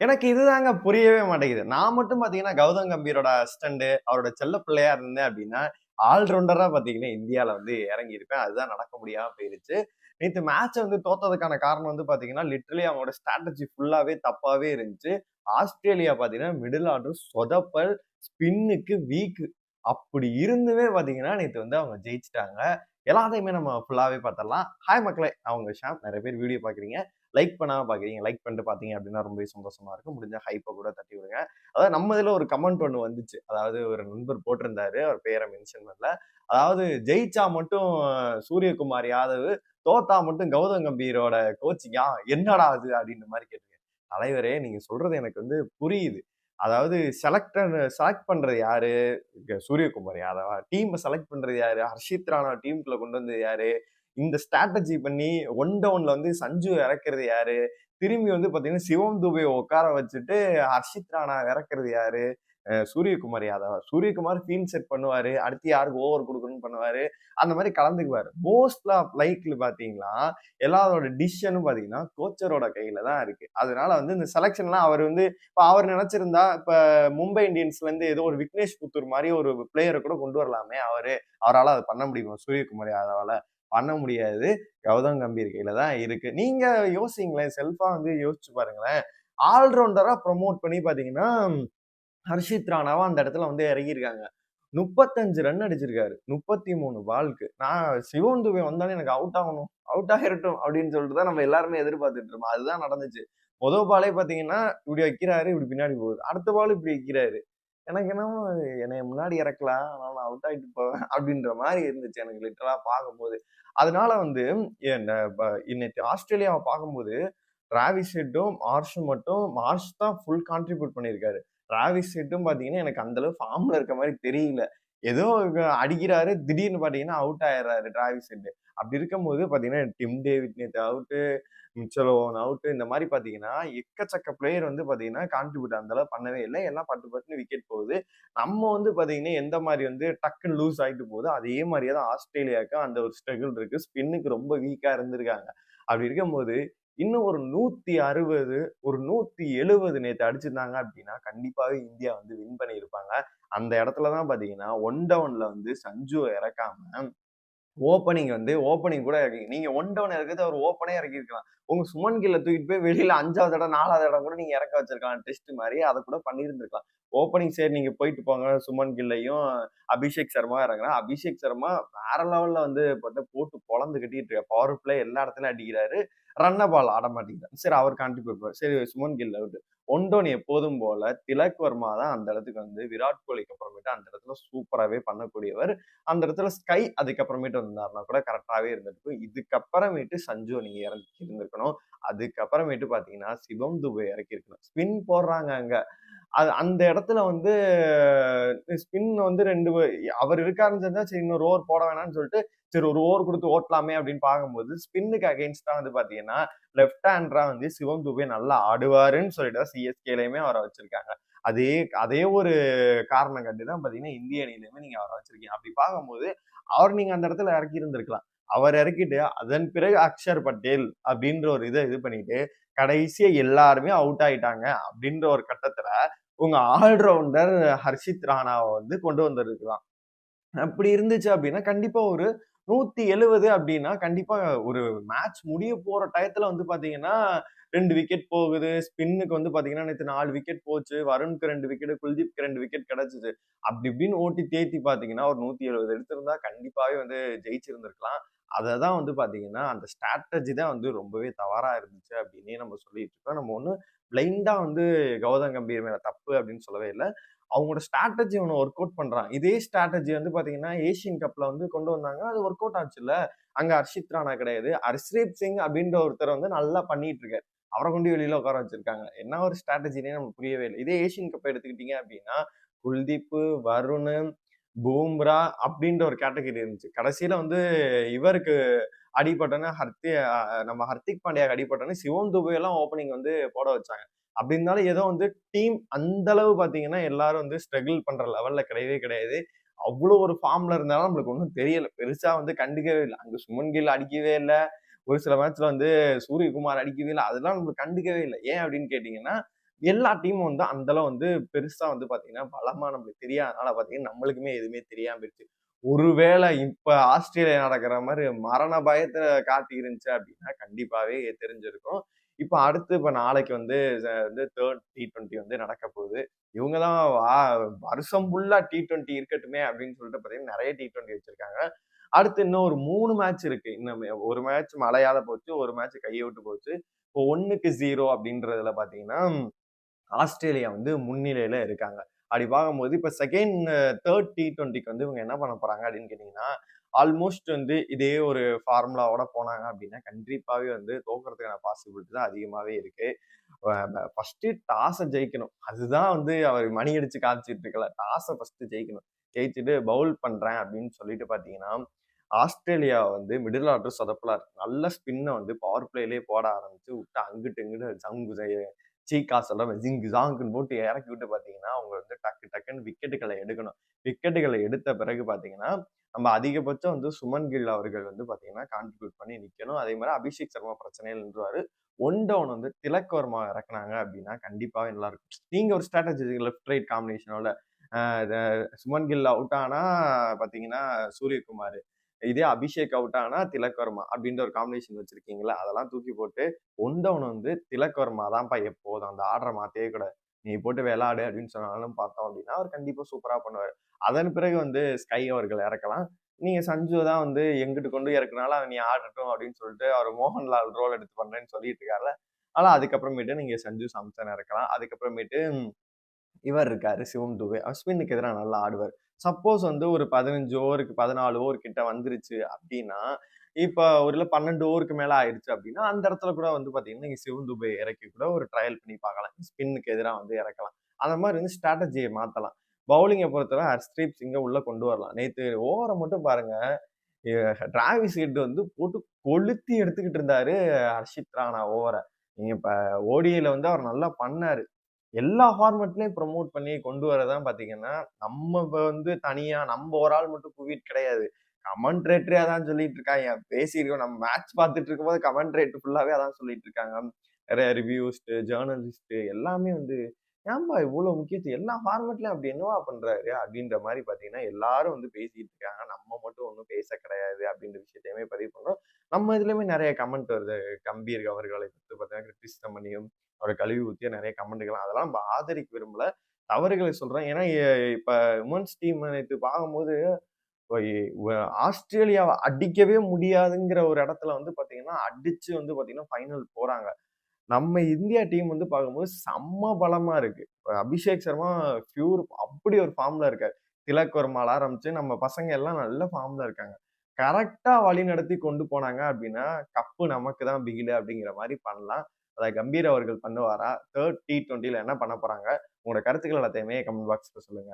எனக்கு இதுதாங்க புரியவே மாட்டேங்குது. நான் மட்டும் பாத்தீங்கன்னா கௌதம் கம்பீரோட அசிஸ்டண்ட் அவரோட செல்ல பிள்ளையா இருந்தேன் அப்படின்னா ஆல்ரவுண்டரா பாத்தீங்கன்னா இந்தியாவில் வந்து இறங்கி இருப்பேன். அதுதான் நடக்க முடியாம போயிருச்சு. நேற்று மேட்சை வந்து தோத்ததுக்கான காரணம் வந்து பாத்தீங்கன்னா லிட்ரலி அவங்களோட ஸ்ட்ராட்டஜி ஃபுல்லாவே தப்பாவே இருந்துச்சு. ஆஸ்திரேலியா பாத்தீங்கன்னா மிடில் ஆர்டர் சொதப்பல் ஸ்பின்னுக்கு வீக் அப்படி இருந்துமே பாத்தீங்கன்னா நேற்று வந்து அவங்க ஜெயிச்சிட்டாங்க. எல்லாத்தையுமே நம்ம ஃபுல்லாவே பார்த்தரலாம் ஹாய் மக்களே அவங்க ஷாம். நிறைய பேர் வீடியோ பாக்குறீங்க. லைக் பண்ணாமல் பார்க்குறீங்க லைக் பண்ணிட்டு பார்த்தீங்க அப்படின்னா ரொம்பவே சந்தோஷமா இருக்கும். முடிஞ்ச ஹைப்பை கூட தட்டி விடுங்க. அதாவது நம்ம இதில் ஒரு கமெண்ட் ஒன்று வந்துச்சு. அதாவது ஒரு நண்பர் போட்டிருந்தாரு. அவர் பேரை மென்ஷன் பண்ணல. அதாவது ஜெயிச்சா மட்டும் சூரியகுமார் யாதவ் தோத்தா மட்டும் கௌதம் கம்பீரோட கோச்சிங்கா என்னடா அது? அப்படின்ற மாதிரி கேட்டுருக்கேன். தலைவரே நீங்க சொல்றது எனக்கு வந்து புரியுது. அதாவது செலக்டர் செலக்ட் பண்றது யாரு? சூரியகுமார் யாதவா? டீமை செலக்ட் பண்றது யாரு? ஹர்ஷித் ராணா டீமுக்குள்ள கொண்டு வந்தது யாரு? இந்த ஸ்ட்ராட்டஜி பண்ணி ஒன் டவுன்ல வந்து சஞ்சு இறக்குறது யாரு? திரும்பி வந்து பாத்தீங்கன்னா சிவம் துபை உட்கார வச்சுட்டு ஹர்ஷித் ராணா இறக்குறது யாரு? சூரியகுமார் யாதவ்? சூரியகுமார் ஃபீல் செட் பண்ணுவாரு. அடுத்து யாருக்கு ஓவர் கொடுக்கணும்னு பண்ணுவாரு. அந்த மாதிரி கலந்துக்குவாரு. மோஸ்ட் ஆஃப் லைக்ல பாத்தீங்கன்னா எல்லாரோட டிசிஷனும் பாத்தீங்கன்னா கோச்சரோட கையில தான் இருக்கு. அதனால வந்து இந்த செலெக்ஷன்லாம் அவர் வந்து இப்ப அவர் நினைச்சிருந்தா இப்ப மும்பை இந்தியன்ஸ்ல இருந்து ஏதோ ஒரு விக்னேஷ் புத்தூர் மாதிரி ஒரு பிளேயரை கூட கொண்டு வரலாமே அவரு. அவரால் அதை பண்ண முடியுமா? சூரியகுமார் யாதவால பண்ண முடியாது. கௌதம் கம்பீர் கையில தான் இருக்கு. நீங்க யோசிங்களேன் செல்ஃபா வந்து யோசிச்சு பாருங்களேன். ஆல்ரவுண்டரா ப்ரொமோட் பண்ணி பாத்தீங்கன்னா ஹர்ஷித் ராணாவா அந்த இடத்துல வந்து இறங்கியிருக்காங்க. முப்பத்தஞ்சு ரன் அடிச்சிருக்காரு. முப்பத்தி மூணு பால்க்கு நான் சிவன் துபை வந்தாலும் எனக்கு அவுட் ஆகணும். அவுட் ஆகிரட்டும் அப்படின்னு சொல்லிட்டு தான் நம்ம எல்லாருமே எதிர்பார்த்துட்டு இருக்கோம் அதுதான் நடந்துச்சு. முதல் பாலே பாத்தீங்கன்னா இப்படி வைக்கிறாரு இப்படி பின்னாடி போகுது. அடுத்த பால் இப்படி வைக்கிறாரு. எனக்கு என்னமோ என்னை முன்னாடி இறக்கலாம் ஆனால் நான் அவுட் ஆகிட்டு போவேன் அப்படின்ற மாதிரி இருந்துச்சு எனக்கு லிட்டராக பார்க்கும்போது. அதனால வந்து இன்னைக்கு ஆஸ்திரேலியாவை பார்க்கும்போது டிராவிஸ் ஹெட்டும் மார்ஷும் மட்டும் மார்ஷ் தான் ஃபுல் கான்ட்ரிபியூட் பண்ணியிருக்காரு. டிராவிஸ் ஹெட்டும் பார்த்தீங்கன்னா எனக்கு அந்த அளவு இருக்க மாதிரி தெரியல. ஏதோ அடிக்கிறாரு திடீர்னு பார்த்தீங்கன்னா அவுட் ஆயிடுறாரு டிராவிஸ் ஹெட் அப்படி இருக்கும்போது பார்த்தீங்கன்னா டிம் டேவிட் நேற்று அவுட்டு மிச்சலோன் அவுட்டு இந்த மாதிரி பார்த்தீங்கன்னா எக்கச்சக்க பிளேயர் வந்து பார்த்தீங்கன்னா கான்ட்ரிபியூட் அந்த அளவு பண்ணவே இல்லை. எல்லாம் பட்டு பட்டுன்னு விக்கெட் போகுது. நம்ம வந்து பார்த்தீங்கன்னா எந்த மாதிரி வந்து டக்குன்னு லூஸ் ஆகிட்டு போகுது அதே மாதிரியே தான் ஆஸ்திரேலியாவுக்கு அந்த ஒரு ஸ்ட்ரகிள் இருக்கு. ஸ்பின்னுக்கு ரொம்ப வீக்காக இருந்திருக்காங்க. அப்படி இருக்கும்போது இன்னும் ஒரு நூத்தி அறுபது ஒரு நூத்தி எழுபது நேற்று அடிச்சிருந்தாங்க அப்படின்னா கண்டிப்பாவே இந்தியா வந்து வின் பண்ணியிருப்பாங்க. அந்த இடத்துலதான் பாத்தீங்கன்னா ஒன் டவுன்ல வந்து சஞ்சுவை இறக்காம ஓப்பனிங் வந்து ஓப்பனிங் கூட இறக்கி நீங்க ஒன் டவுன் இறக்குறது அவர் ஓப்பனே இறக்கிருக்கலாம் உங்க சுமன் கில்ல தூக்கிட்டு போய் வெளியில அஞ்சாவது இடம் நாலாவது இடம் கூட நீங்க இறக்க வச்சிருக்கலாம் டெஸ்ட் மாதிரி அதை கூட பண்ணியிருந்திருக்கலாம். ஓப்பனிங் சைடு நீங்க போயிட்டு போங்க சுமன் கில்லையும் அபிஷேக் சர்மா இறங்குறா அபிஷேக் சர்மா வேற லெவல்ல வந்து பார்த்தா போட்டு பொழந்து கட்டிட்டு இருக்க பவர் பிளே எல்லா இடத்துலயும் அடிக்கிறாரு. ரன்ன பால் ஆட மாட்டேங்கிறார் சரி அவர் கான்ட்ரிபியூட் சரி சுமன் கில் அவுட் ஒன்டோன் எப்போதும் போல திலக் வர்மா தான் அந்த இடத்துக்கு வந்து விராட் கோலிக்கு அப்புறமேட்டு அந்த இடத்துல சூப்பராகவே பண்ணக்கூடியவர். அந்த இடத்துல ஸ்கை அதுக்கப்புறமேட்டு வந்தாருன்னா கூட கரெக்டாகவே இருந்திருக்கும். இதுக்கப்புறமேட்டு சஞ்சு நீங்கள் இறங்கி இருந்திருக்கணும். அதுக்கப்புறமேட்டு பார்த்தீங்கன்னா சிவம் துபை இறக்கி இருக்கணும் ஸ்பின் போடுறாங்க அங்கே. அது அந்த இடத்துல இடத்துல வந்து ஸ்பின் வந்து ரெண்டு அவர் இருக்காருன்னு தெரிஞ்சா சரி இன்னொரு ஓவர் போட வேணாம்னு சொல்லிட்டு சரி ஒரு ஓவர் கொடுத்து ஓட்டலாமே அப்படின்னு பார்க்கும்போது ஸ்பின்னுக்கு அகேன்ஸ்டா வந்து பாத்தீங்கன்னா லெஃப்ட் ஹேண்டரா வந்து சிவம் துபே நல்லா ஆடுவாருன்னு சொல்லிட்டு தான் சிஎஸ்கேலையுமே அவரை வச்சிருக்காங்க. அதே அதே ஒரு காரணம் கண்டிதான் பாத்தீங்கன்னா இந்திய அணியிலுமே நீங்க அவரை வச்சிருக்கீங்க. அப்படி பார்க்கும்போது அவர் நீங்க அந்த இடத்துல இறக்கி இருந்திருக்கலாம். அவர் இறக்கிட்டு அதன் பிறகு அக்ஷர் பட்டேல் அப்படின்ற ஒரு இதை இது பண்ணிட்டு கடைசியா எல்லாருமே அவுட் ஆயிட்டாங்க அப்படின்ற ஒரு கட்டத்துல உங்க ஆல்ரவுண்டர் ஹர்ஷித் ராணாவை வந்து கொண்டு வந்திருக்கலாம் அப்படி இருந்துச்சு அப்படின்னா கண்டிப்பா ஒரு நூத்தி எழுபது அப்படின்னா கண்டிப்பா ஒரு மேட்ச் முடிய போற டயத்துல வந்து பாத்தீங்கன்னா ரெண்டு விக்கெட் போகுது. ஸ்பின்னுக்கு வந்து பாத்தீங்கன்னா நேற்று நாலு விக்கெட் போச்சு. வருணுக்கு ரெண்டு விக்கெட் குல்தீப்க்கு ரெண்டு விக்கெட் கிடைச்சிது. அப்படி இப்படின்னு ஓட்டி தேத்தி பாத்தீங்கன்னா ஒரு நூத்தி எழுபது எடுத்திருந்தா கண்டிப்பாவே வந்து ஜெயிச்சிருந்திருக்கலாம். அதை தான் வந்து பார்த்தீங்கன்னா அந்த ஸ்ட்ராட்டஜி தான் வந்து ரொம்பவே தவறாக இருந்துச்சு அப்படின்னே நம்ம சொல்லிட்டு இருக்கோம். நம்ம ஒன்று பிளைண்டாக வந்து கௌதம் கம்பீர் மேல தப்பு அப்படின்னு சொல்லவே இல்லை. அவங்களோட ஸ்ட்ராட்டஜி ஒன்று ஒர்க் அவுட் பண்ணுறான் இதே ஸ்ட்ராட்டஜி வந்து பார்த்தீங்கன்னா ஏஷியன் கப்பில் வந்து கொண்டு வந்தாங்க. அது ஒர்க் அவுட் ஆச்சு இல்லை அங்கே ஹர்ஷித் ராணா கிடையாது. ஹர்ஷ்ரீப் சிங் அப்படின்ற ஒருத்தர் வந்து நல்லா பண்ணிட்டு இருக்காரு. அவரை கொண்டு வெளியில் உட்கார வச்சிருக்காங்க. என்ன ஒரு ஸ்ட்ராட்டஜினே நமக்கு புரியவே இல்லை. இதே ஏஷியன் கப் எடுத்துக்கிட்டீங்க அப்படின்னா குல்தீப் வருண் பூம்ரா அப்படின்ற ஒரு கேட்டகரி இருந்துச்சு. கடைசியில வந்து இவருக்கு அடிபட்டோன்னு ஹர்த்தி நம்ம ஹர்திக் பாண்டியாக்கு அடிபட்டோன்னு சிவம் துபை எல்லாம் ஓப்பனிங் வந்து போட வச்சாங்க. அப்படி இருந்தாலும் ஏதோ வந்து டீம் அந்த அளவு பாத்தீங்கன்னா எல்லாரும் வந்து ஸ்ட்ரகிள் பண்ற லெவல்ல கிடையவே கிடையாது. அவ்வளோ ஒரு ஃபார்ம்ல இருந்தாலும் நம்மளுக்கு ஒன்றும் தெரியல. பெருசா வந்து கண்டுக்கவே இல்லை. அங்கே சுமன் கில் அடிக்கவே இல்லை. ஒரு சில மேட்ச்ல வந்து சூரியகுமார் அடிக்கவே இல்லை. அதெல்லாம் நம்மளுக்கு கண்டுக்கவே இல்லை. ஏன் அப்படின்னு கேட்டீங்கன்னா எல்லா டீமும் வந்து அந்தளவு வந்து பெருசா வந்து பாத்தீங்கன்னா பலமா நம்மளுக்கு தெரியாதனால பாத்தீங்கன்னா நம்மளுக்குமே எதுவுமே தெரியாம போயிடுச்சு. ஒருவேளை இப்ப ஆஸ்திரேலியா நடக்கிற மாதிரி மரண பயத்தை காட்டி இருந்துச்சு அப்படின்னா கண்டிப்பாவே தெரிஞ்சிருக்கும். இப்ப அடுத்து இப்ப நாளைக்கு வந்து வந்து தேர்ட் டி ட்வெண்ட்டி வந்து நடக்க போகுது. இவங்க தான் வருஷம் ஃபுல்லா டி டுவெண்ட்டி இருக்கட்டுமே அப்படின்னு சொல்லிட்டு பாத்தீங்கன்னா நிறைய டி ட்வெண்ட்டி வச்சிருக்காங்க. அடுத்து இன்னும் ஒரு மூணு மேட்ச் இருக்கு. இன்னும் ஒரு மேட்ச் மழையால போச்சு ஒரு மேட்ச் கையை விட்டு போச்சு. இப்போ ஒன்னுக்கு ஜீரோ அப்படின்றதுல பாத்தீங்கன்னா ஆஸ்திரேலியா வந்து முன்னிலையில் இருக்காங்க. அப்படி பார்க்கும்போது இப்போ செகண்ட் தேர்ட் டி ட்வெண்ட்டிக்கு வந்து இவங்க என்ன பண்ண போகிறாங்க அப்படின்னு கேட்டிங்கன்னா ஆல்மோஸ்ட் வந்து இதே ஒரு ஃபார்முலாவோட போனாங்க அப்படின்னா கண்டிப்பாகவே வந்து தோக்கிறதுக்கான பாசிபிலிட்டி தான் அதிகமாகவே இருக்குது ஃபஸ்ட்டு டாஸை ஜெயிக்கணும். அதுதான் வந்து அவர் மணி அடித்து காமிச்சிட்டு இருக்கல. டாஸை ஃபஸ்ட்டு ஜெயிக்கணும். ஜெயிச்சுட்டு பவுல் பண்ணுறேன் அப்படின்னு சொல்லிட்டு பார்த்தீங்கன்னா ஆஸ்திரேலியா வந்து மிடில் ஆர்டர் சொதப்பலாக இருக்கு நல்ல ஸ்பின்னை வந்து பவர் பிளேலேயே போட ஆரம்பிச்சு விட்டு அங்கிட்டு இங்கிட்டு ஜங்கு சீக்கா சொல்ல ஜிங் ஜாங்குன்னு போட்டு இறக்கி விட்டு பார்த்தீங்கன்னா அவங்க வந்து டக்கு டக்குன்னு விக்கெட்டுகளை எடுக்கணும். விக்கெட்டுகளை எடுத்த பிறகு பார்த்தீங்கன்னா நம்ம அதிகபட்சம் வந்து சுமன் கில் அவர்கள் வந்து பார்த்தீங்கன்னா கான்ட்ரிபியூட் பண்ணி நிற்கணும் அதே மாதிரி அபிஷேக் சர்மா பிரச்சனையில் நின்றுவார். ஒன் டவுன் வந்து திலக் வர்மா இறக்குனாங்க அப்படின்னா கண்டிப்பாக நல்லா இருக்கும் ஒரு ஸ்ட்ராட்டஜி லெஃப்ட் ரைட் காம்பினேஷனோட சுமன் கில் அவுட் ஆனால் பார்த்தீங்கன்னா சூரியகுமார் இதே அபிஷேக் அவுட் ஆனா திலக் அப்படின்ற ஒரு காம்பினேஷன் வச்சிருக்கீங்களா அதெல்லாம் தூக்கி போட்டு ஒன் வந்து திலக்வர்மா தான்ப்பா எப்போதும் அந்த ஆர்டரை மாத்தவே கூட. நீ போட்டு விளையாடு அப்படின்னு சொன்னாலும் பார்த்தோம் அப்படின்னா அவர் கண்டிப்பா சூப்பரா பண்ணுவார். அதன் பிறகு வந்து ஸ்கை அவர்கள் இறக்கலாம். நீங்க சஞ்சு தான் வந்து எங்கிட்டு கொண்டு இறக்குனாலும் நீ ஆடட்டும் அப்படின்னு சொல்லிட்டு அவர் மோகன்லால் ரோல் எடுத்து பண்றேன்னு சொல்லிட்டு இருக்காருல ஆனால் அதுக்கப்புறமேட்டு நீங்க சஞ்சு சாம்சன் இறக்கலாம். அதுக்கப்புறமேட்டு இவர் இருக்காரு சிவம் துபே. அஸ்வினுக்கு எதிராக நல்லா ஆடுவார். சப்போஸ் வந்து ஒரு பதினஞ்சு ஓவருக்கு பதினாலு ஓவர் கிட்ட வந்துருச்சு அப்படின்னா இப்போ ஒரு பன்னெண்டு ஓவருக்கு மேல ஆயிடுச்சு அப்படின்னா அந்த இடத்துல கூட வந்து பாத்தீங்கன்னா நீங்க சிவம் துபை இறக்கி கூட ஒரு ட்ரையல் பண்ணி பார்க்கலாம். ஸ்பின்னுக்கு எதிராக வந்து இறக்கலாம். அந்த மாதிரி வந்து ஸ்ட்ராட்டஜியை மாத்தலாம். பவுலிங்கை பொறுத்தவரை ஹர்ஸ்தீப் சிங்கை உள்ள கொண்டு வரலாம். நேற்று ஓவரை மட்டும் பாருங்க. டிராவிஸ் ஹெட் வந்து போட்டு கொளுத்தி எடுத்துக்கிட்டு இருந்தாரு ஹர்ஷித் ராணா ஓவரை. நீங்க இப்ப ஓடியில் வந்து அவர் நல்லா பண்ணாரு. எல்லா ஃபார்மெட்லையும் ப்ரொமோட் பண்ணி கொண்டு வரதான் பார்த்தீங்கன்னா நம்ம வந்து தனியாக நம்ம ஒரு ஆள் மட்டும் குவிட் கிடையாது. கமெண்ட்ரேட்டரே அதான் சொல்லிட்டு இருக்காங்க. பேசியிருக்கோம். நம்ம மேட்ச் பார்த்துட்டு இருக்கும்போது கமெண்ட்ரேட் ஃபுல்லாகவே அதான் சொல்லிட்டு இருக்காங்க. நிறைய ரிவ்யூஸ்ட்டு ஜேர்னலிஸ்ட்டு எல்லாமே வந்து ஏன்பா இவ்வளோ முக்கியத்துவம்? எல்லா ஃபார்மேட்லயும் அப்படி என்னவா பண்ணுறாரு அப்படின்ற மாதிரி பார்த்தீங்கன்னா எல்லாரும் வந்து பேசிட்டு இருக்காங்க. நம்ம மட்டும் ஒன்றும் பேச கிடையாது அப்படின்ற விஷயத்தையுமே பதிவு பண்ணுறோம் நம்ம இதுலேயுமே நிறைய கமெண்ட் வருது. கம்பீர் அவர்களை பற்றி பார்த்தீங்கன்னா கிறிஸ்தமணியும் அவரை கழுவி ஊற்றிய நிறைய கமெண்ட்டுகள் அதெல்லாம் நம்ம ஆதரிக்க விரும்பல. தவறுகளை சொல்றேன். ஏன்னா இப்ப உமன்ஸ் டீம் நேற்று பார்க்கும்போது ஆஸ்திரேலியாவை அடிக்கவே முடியாதுங்கிற ஒரு இடத்துல வந்து பாத்தீங்கன்னா அடிச்சு வந்து பாத்தீங்கன்னா ஃபைனல் போறாங்க. நம்ம இந்தியா டீம் வந்து பார்க்கும்போது செம்ம பலமா இருக்கு. அபிஷேக் சர்மா பியூர் அப்படி ஒரு ஃபார்ம்ல இருக்காரு. திலக் வர்மால ஆரம்பிச்சு நம்ம பசங்க எல்லாம் நல்ல ஃபார்ம்ல இருக்காங்க. கரெக்டா வழி நடத்தி கொண்டு போனாங்க அப்படின்னா கப்பு நமக்கு தான் பிகிலு அப்படிங்கிற மாதிரி பண்ணலாம். அதை கம்பீர் அவர்கள் பண்ணுவாரா? தேர்ட் டி ட்வெண்ட்டியில் என்ன பண்ண போறாங்க? உங்களோட கருத்துக்கள் எல்லாத்தையுமே கமெண்ட் பாக்ஸில் சொல்லுங்க.